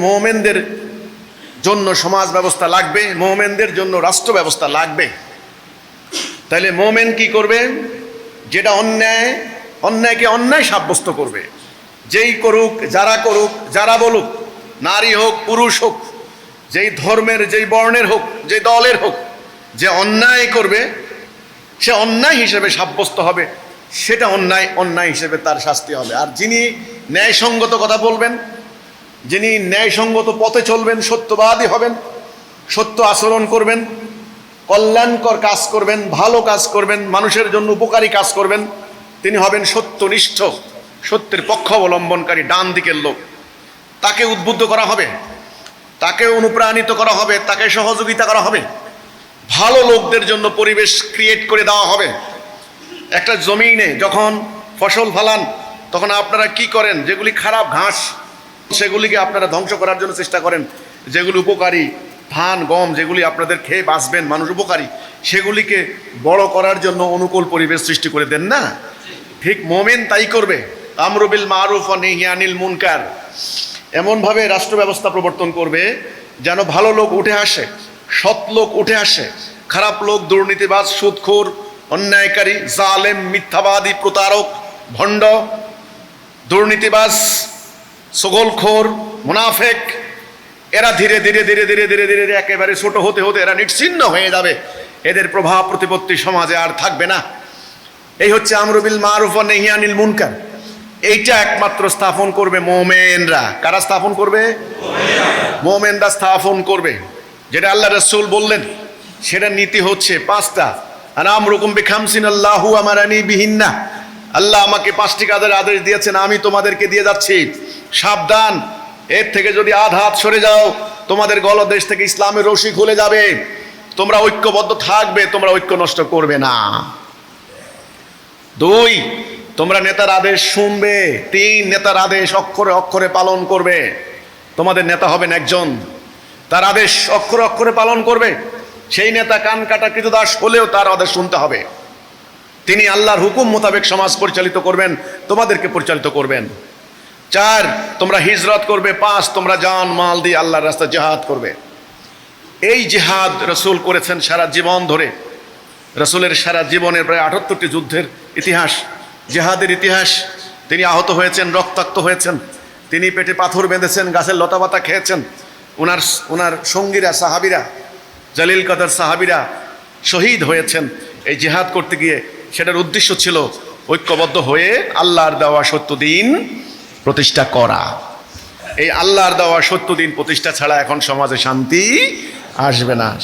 মোমেনদের জন্য সমাজ ব্যবস্থা লাগবে, মোমেনদের জন্য রাষ্ট্র ব্যবস্থা লাগবে। তাহলে মোমেন কি করবে? যেটা অন্যায়, অন্যায়কে অন্যায় সাব্যস্ত করবে। যেই করুক, যারা করুক, যারা বলুক, নারী হোক, পুরুষ হোক, যেই ধর্মের, যেই বর্ণের হোক যে দলের হোক, যে অন্যায় করবে, সে অন্যায় হিসেবে সাব্যস্ত হবে, সেটা অন্যায় অন্যায় হিসেবে তার শাস্তি হবে। আর যিনি ন্যায়সঙ্গত কথা বলবেন যিনি ন্যায়সঙ্গত পথে চলবেন, সত্যবাদী হবেন, সত্য আচরণ করবেন, কল্যাণকর কাজ করবেন, ভালো কাজ করবেন, মানুষের জন্য উপকারী কাজ করবেন, তিনি হবেন সত্যনিষ্ঠ, সত্যের পক্ষ অবলম্বনকারী ডান দিকের লোক। তাকে উদ্বুদ্ধ করা হবে, তাকে অনুপ্রাণিত করা হবে, তাকে সহযোগিতা করা হবে। ভালো লোকদের জন্য পরিবেশ ক্রিয়েট করে দেওয়া হবে। একটা জমিনে যখন ফসল ফলান, তখন আপনারা কি করেন? যেগুলি খারাপ ঘাস সেগুলিকে আপনারা ধ্বংস করার জন্য চেষ্টা করেন। যেগুলি উপকারী, ধান, গম, যেগুলি আপনাদের খেয়ে বাঁচবেন, মানুষ উপকারী, সেগুলিকে বড় করার জন্য অনুকূল পরিবেশ সৃষ্টি করে দেন না? ঠিক মোমেন তাই করবে। আমরুবিল মারুফ নিহিয়ানিল মুনকার। এমনভাবে রাষ্ট্র ব্যবস্থা প্রবর্তন করবে যেন ভালো লোক উঠে আসে, সৎ লোক উঠে আসে, খারাপ লোক, দুর্নীতিবাজ, সুদখোর, অন্যায়কারী, জালেম, মিথ্যাবাদী, প্রতারক, ভণ্ড, দুর্নীতিবাজ সগলখোর, মুনাফেক, এরা ধীরে ধীরে ধীরে ধীরে ধীরে ধীরে ধীরে একেবারে ছোট হতে হতে এরা নিশ্চিন্ন হয়ে যাবে। এদের প্রভাব প্রতিপত্তি সমাজে আর থাকবে না। এই হচ্ছে আমরুবিল মারুফ নেহিয়ানিল মুনকার। এইটা একমাত্র স্থাপন করবে মোমেনরা। কারা স্থাপন করবে? মোমেনরা স্থাপন করবে। যেটা আল্লাহ রসুল বললেন সেটা নীতি হচ্ছে পাঁচটা। আনাম রকম বেখামসিন আল্লাহু আমারানি বিহিন্না। আল্লাহ আমাকে পাঁচটি কাজের আদেশ দিয়েছেন, আমি তোমাদেরকে দিয়ে যাচ্ছি। সাবধান। এর থেকে যদি আধ হাত সরে যাও, তোমাদের গলদেশ থেকে ইসলামের রশি খুলে যাবে। তোমরা ঐক্যবদ্ধ থাকবে, তোমরা ঐক্য নষ্ট করবে না। দুই, তোমরা নেতার আদেশ শুনবে। তিন, নেতার আদেশ অক্ষরে অক্ষরে পালন করবে। তোমাদের নেতা হবেন একজন। তার আদেশ অক্ষরে অক্ষরে পালন করবে। সেই নেতা কান কাটা কৃতদাস হলেও তার আদেশ শুনতে হবে। তিনি আল্লাহর হুকুম মোতাবেক সমাজ পরিচালিত করবেন, তোমাদেরকে পরিচালিত করবেন। চার, তোমরা হিজরত করবে, পাঁচ, তোমরা জান, মাল দিয়ে আল্লাহর রাস্তা জেহাদ করবে। এই জেহাদ রসুল করেছেন সারা জীবন ধরে। রসুলের সারা জীবনের প্রায় আটাত্তরটি যুদ্ধের ইতিহাস, জেহাদের ইতিহাস। তিনি আহত হয়েছেন, রক্তাক্ত হয়েছেন। তিনি পেটে পাথর বেঁধেছেন, গাছের লতাপাতা খেয়েছেন। ওনার ওনার সঙ্গীরা, সাহাবিরা, জালিল কাদার সাহাবিরা শহীদ হয়েছেন। এই জেহাদ করতে গিয়ে সেটার উদ্দেশ্য ছিল ঐক্যবদ্ধ হয়ে আল্লাহর দেওয়া সত্য দিন প্রতিষ্ঠা করা। এই আল্লাহর দেওয়া সত্য দিন প্রতিষ্ঠা ছাড়া এখন সমাজে শান্তি আসবে না।